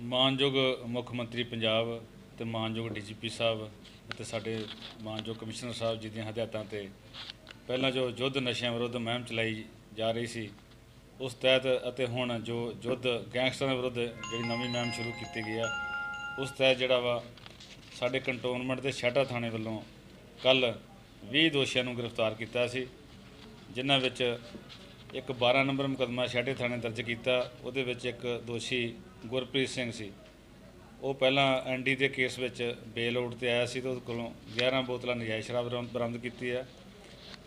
ਮਾਨਯੋਗ ਮੁੱਖ ਮੰਤਰੀ ਪੰਜਾਬ ਤੇ ਮਾਨਯੋਗ ਡੀਜੀਪੀ ਸਾਹਿਬ ਅਤੇ ਸਾਡੇ ਮਾਨਯੋਗ ਕਮਿਸ਼ਨਰ ਸਾਹਿਬ ਜੀ ਦੀਆਂ ਹਦਾਇਤਾਂ ਤੇ ਪਹਿਲਾਂ ਜੋ ਯੁੱਧ ਨਸ਼ਿਆਂ ਵਿਰੁੱਧ ਮੁਹਿੰਮ ਚਲਾਈ ਜਾ ਰਹੀ ਸੀ, ਉਸ ਤਹਿਤ ਅਤੇ ਹੁਣ ਜੋ ਯੁੱਧ ਗੈਂਗਸਟਰਾਂ ਵਿਰੁੱਧ ਜਿਹੜੀ ਨਵੀਂ ਮੁਹਿੰਮ ਸ਼ੁਰੂ ਕੀਤੀ ਗਈ ਆ, ਉਸ ਤਹਿਤ ਜਿਹੜਾ ਵਾ ਸਾਡੇ ਕੰਟੋਨਮੈਂਟ ਦੇ ਛਾਟਾ ਥਾਣੇ ਵੱਲੋਂ ਕੱਲ 20 ਦੋਸ਼ੀਆਂ ਨੂੰ ਗ੍ਰਿਫਤਾਰ ਕੀਤਾ ਸੀ, ਜਿਨ੍ਹਾਂ ਵਿੱਚ ਇੱਕ 12 ਨੰਬਰ ਮੁਕੱਦਮਾ ਛਾਟੇ ਥਾਣੇ ਦਰਜ ਕੀਤਾ, ਉਹਦੇ ਵਿੱਚ ਇੱਕ ਦੋਸ਼ੀ ਗੁਰਪ੍ਰੀਤ ਸਿੰਘ ਸੀ। ਉਹ ਪਹਿਲਾਂ ਐਨਡੀ ਦੇ ਕੇਸ ਵਿੱਚ ਬੇਲ ਆਊਟ ਤੇ ਆਇਆ ਸੀ ਤੇ ਉਹਦੇ ਕੋਲੋਂ 11 ਬੋਤਲਾਂ ਨਜਾਇਜ਼ ਸ਼ਰਾਬ ਬਰਾਮਦ- ਬਰਾਮਦ ਕੀਤੀ ਹੈ।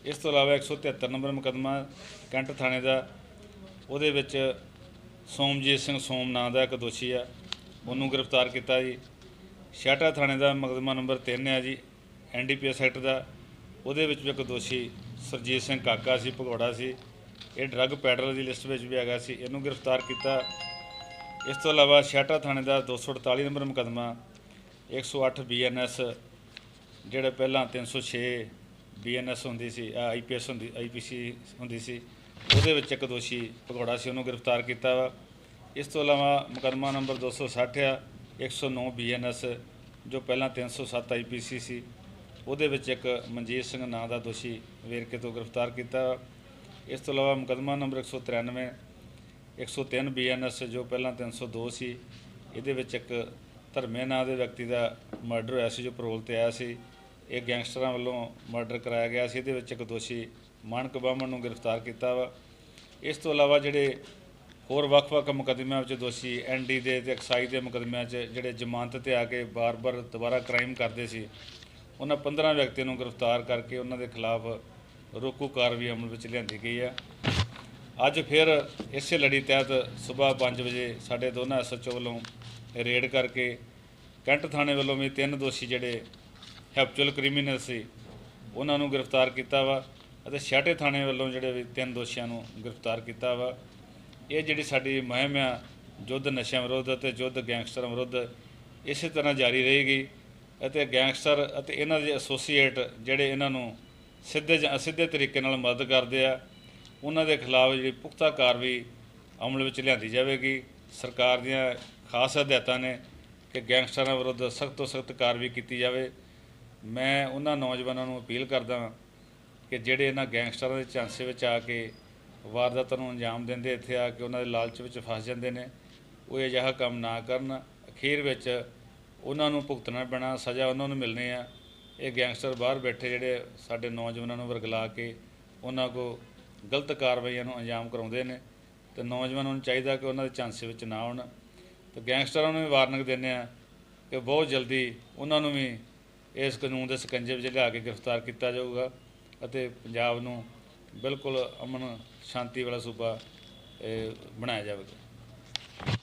ਇਸ ਤੋਂ ਇਲਾਵਾ 173 ਨੰਬਰ ਮੁਕੱਦਮਾ ਕੈਂਟ ਥਾਣੇ ਦਾ, ਉਹਦੇ ਵਿੱਚ ਸੋਮਜੀਤ ਸਿੰਘ ਸੋਮ ਨਾਂ ਦਾ ਇੱਕ ਦੋਸ਼ੀ ਆ, ਉਹਨੂੰ ਗ੍ਰਿਫਤਾਰ ਕੀਤਾ ਜੀ। ਛਾਟਾ ਥਾਣੇ ਦਾ ਮੁਕੱਦਮਾ ਨੰਬਰ 3 ਹੈ ਜੀ ਐਨਡੀਪੀਐਸ ਐਕਟ ਦਾ। ਉਹਦੇ ਵਿੱਚ ਇੱਕ ਦੋਸ਼ੀ ਸਰਜੀਤ ਸਿੰਘ ਕਾਕਾ ਸੀ, ਭਗੌੜਾ ਸੀ। ਇਹ ਡਰੱਗ ਪੈਡਲਰ ਦੀ ਲਿਸਟ ਵਿੱਚ ਵੀ ਹੈਗਾ ਸੀ। ਇਹਨੂੰ ਗ੍ਰਿਫਤਾਰ ਕੀਤਾ। ਇਸ ਤੋਂ ਇਲਾਵਾ ਛਾਟਾ ਥਾਣੇ ਦਾ 248 ਨੰਬਰ ਮੁਕੱਦਮਾ 108 ਬੀਐਨਐਸ ਜਿਹੜਾ ਪਹਿਲਾਂ 306 ਬੀਐਨਐਸ ਹੁੰਦੀ ਸੀ ਆਈਪੀਐਸ ਹੁੰਦੀ ਆਈਪੀਸੀ ਹੁੰਦੀ ਸੀ, ਉਹਦੇ ਵਿੱਚ ਇੱਕ ਦੋਸ਼ੀ ਭਗੌੜਾ ਸੀ, ਉਹਨੂੰ ਗ੍ਰਿਫਤਾਰ ਕੀਤਾ ਵਾ। ਇਸ ਤੋਂ ਇਲਾਵਾ ਮੁਕੱਦਮਾ ਨੰਬਰ 260 ਆ 109 ਬੀਐਨਐਸ ਜੋ ਪਹਿਲਾਂ 307 ਆਈਪੀਸੀ ਸੀ, ਉਹਦੇ ਵਿੱਚ ਇੱਕ ਮਨਜੀਤ ਸਿੰਘ ਨਾਂ ਦਾ ਦੋਸ਼ੀ ਵੇਰਕੇ ਤੋਂ ਗ੍ਰਿਫਤਾਰ ਕੀਤਾ ਵਾ। ਇਸ ਤੋਂ ਇਲਾਵਾ ਮੁਕੱਦਮਾ ਨੰਬਰ 193 103 ਬੀਐਨਐਸ ਜੋ ਪਹਿਲਾਂ 302 ਸੀ ਇਹਦੇ ਵਿੱਚ ਇੱਕ ਧਰਮੇ ਨਾਂ ਦੇ ਵਿਅਕਤੀ ਦਾ ਮਰਡਰ ਹੋਇਆ ਸੀ, ਜੋ ਪਰੋਲ ਤੇ ਆਇਆ ਸੀ। ਇਹ ਗੈਂਗਸਟਰਾਂ ਵੱਲੋਂ ਮਰਡਰ ਕਰਾਇਆ ਗਿਆ ਸੀ। ਇਹਦੇ ਵਿੱਚ ਇੱਕ ਦੋਸ਼ੀ ਮਾਨਕ ਬਾਹਮਣ ਨੂੰ ਗ੍ਰਿਫਤਾਰ ਕੀਤਾ ਵਾ। ਇਸ ਤੋਂ ਇਲਾਵਾ ਜਿਹੜੇ ਹੋਰ ਵੱਖ-ਵੱਖ ਮੁਕੱਦਮਿਆਂ ਵਿੱਚ ਦੋਸ਼ੀ ਐਨਡੀ ਦੇ ਤੇ ਐਕਸਾਈਜ਼ ਦੇ ਮੁਕੱਦਮਿਆਂ 'ਚ ਜਿਹੜੇ ਜ਼ਮਾਨਤ ਤੇ ਆ ਕੇ ਬਾਰ-ਬਾਰ ਦੁਬਾਰਾ ਕ੍ਰਾਈਮ ਕਰਦੇ ਸੀ, ਉਹਨਾਂ 15 ਵਿਅਕਤੀਆਂ ਨੂੰ ਗ੍ਰਿਫਤਾਰ ਕਰਕੇ ਉਹਨਾਂ ਦੇ ਖਿਲਾਫ ਰੋਕੂ ਕਾਰਵਾਈ ਅਮਲ ਵਿੱਚ ਲਿਆਂਦੀ ਗਈ ਹੈ ਅੱਜ ਫਿਰ ਇਸੇ ਲੜੀ ਤਹਿਤ ਸਵੇਰ 5 ਵਜੇ ਸਾਡੇ ਦੋਨਾਂ ਐਸਐਚਓ ਵੱਲੋਂ ਰੇਡ ਕਰਕੇ ਕੈਂਟ ਥਾਣੇ ਵੱਲੋਂ ਵੀ ਤਿੰਨ ਦੋਸ਼ੀ ਜਿਹੜੇ ਹੈਪਚੁਅਲ ਕ੍ਰਿਮੀਨਲ ਸੀ, ਉਹਨਾਂ ਨੂੰ ਗ੍ਰਿਫਤਾਰ ਕੀਤਾ ਵਾ ਅਤੇ ਛਾਟੇ ਥਾਣੇ ਵੱਲੋਂ ਜਿਹੜੇ ਵੀ ਤਿੰਨ ਦੋਸ਼ੀਆਂ ਨੂੰ ਗ੍ਰਿਫਤਾਰ ਕੀਤਾ ਵਾ। ਇਹ ਜਿਹੜੀ ਸਾਡੀ ਮੁਹਿੰਮ ਆ ਯੁੱਧ ਨਸ਼ਿਆਂ ਵਿਰੁੱਧ ਅਤੇ ਯੁੱਧ ਗੈਂਗਸਟਰਾਂ ਵਿਰੁੱਧ ਇਸੇ ਤਰ੍ਹਾਂ ਜਾਰੀ ਰਹੇਗੀ ਅਤੇ ਗੈਂਗਸਟਰ ਅਤੇ ਇਹਨਾਂ ਦੇ ਐਸੋਸੀਏਟ ਜਿਹੜੇ ਇਹਨਾਂ ਨੂੰ ਸਿੱਧੇ ਜਾਂ ਅਸਿੱਧੇ ਤਰੀਕੇ ਨਾਲ ਮਦਦ ਕਰਦੇ ਆ। ਉਹਨਾਂ ਦੇ ਖਿਲਾਫ ਜਿਹੜੀ ਪੁਖਤਾ ਕਾਰਵਾਈ ਅਮਲ ਵਿੱਚ ਲਿਆਂਦੀ ਜਾਵੇਗੀ। ਸਰਕਾਰ ਦੀਆਂ ਖਾਸ ਹਦਾਇਤਾਂ ਨੇ ਕਿ ਗੈਂਗਸਟਰਾਂ ਵਿਰੁੱਧ ਸਖਤ ਤੋਂ ਸਖਤ ਕਾਰਵਾਈ ਕੀਤੀ ਜਾਵੇ। ਮੈਂ ਉਹਨਾਂ ਨੌਜਵਾਨਾਂ ਨੂੰ ਅਪੀਲ ਕਰਦਾ ਹਾਂ ਕਿ ਜਿਹੜੇ ਇਹਨਾਂ ਗੈਂਗਸਟਰਾਂ ਦੇ ਝਾਂਸੇ ਵਿੱਚ ਆ ਕੇ ਵਾਰਦਾਤਾਂ ਨੂੰ ਅੰਜਾਮ ਦਿੰਦੇ, ਇੱਥੇ ਆ ਕੇ ਉਹਨਾਂ ਦੇ ਲਾਲਚ ਵਿੱਚ ਫਸ ਜਾਂਦੇ ਨੇ, ਉਹ ਅਜਿਹਾ ਕੰਮ ਨਾ ਕਰਨ। ਅਖੀਰ ਵਿੱਚ ਉਹਨਾਂ ਨੂੰ ਭੁਗਤਣਾ ਪੈਣਾ, ਸਜ਼ਾ ਉਹਨਾਂ ਨੂੰ ਮਿਲਣੀ ਆ। ਇਹ ਗੈਂਗਸਟਰ ਬਾਹਰ ਬੈਠੇ ਜਿਹੜੇ ਸਾਡੇ ਨੌਜਵਾਨਾਂ ਨੂੰ ਵਰਗਲਾ ਕੇ ਉਹਨਾਂ ਕੋ ਗਲਤ ਕਾਰਵਾਈਆਂ ਨੂੰ ਅੰਜਾਮ ਕਰਾਉਂਦੇ ਨੇ ਤੇ ਨੌਜਵਾਨਾਂ ਨੂੰ ਚਾਹੀਦਾ ਕਿ ਉਹਨਾਂ ਦੇ ਝਾਂਸੇ ਵਿੱਚ ਨਾ ਆਉਣ। ਤੇ ਗੈਂਗਸਟਰਾਂ ਨੂੰ ਵੀ ਵਾਰਨਿੰਗ ਦਿੰਦੇ ਆ ਕਿ ਬਹੁਤ ਜਲਦੀ ਉਹਨਾਂ ਨੂੰ ਵੀ ਇਸ ਕਾਨੂੰਨ ਦੇ ਸਕੰਜੇ ਵਿੱਚ ਲਿਆ ਕੇ ਗ੍ਰਿਫਤਾਰ ਕੀਤਾ ਜਾਊਗਾ ਅਤੇ ਪੰਜਾਬ ਨੂੰ ਬਿਲਕੁਲ ਅਮਨ ਸ਼ਾਂਤੀ ਵਾਲਾ ਸੂਬਾ, ਇਹ ਬਣਾਇਆ ਜਾਵੇਗਾ।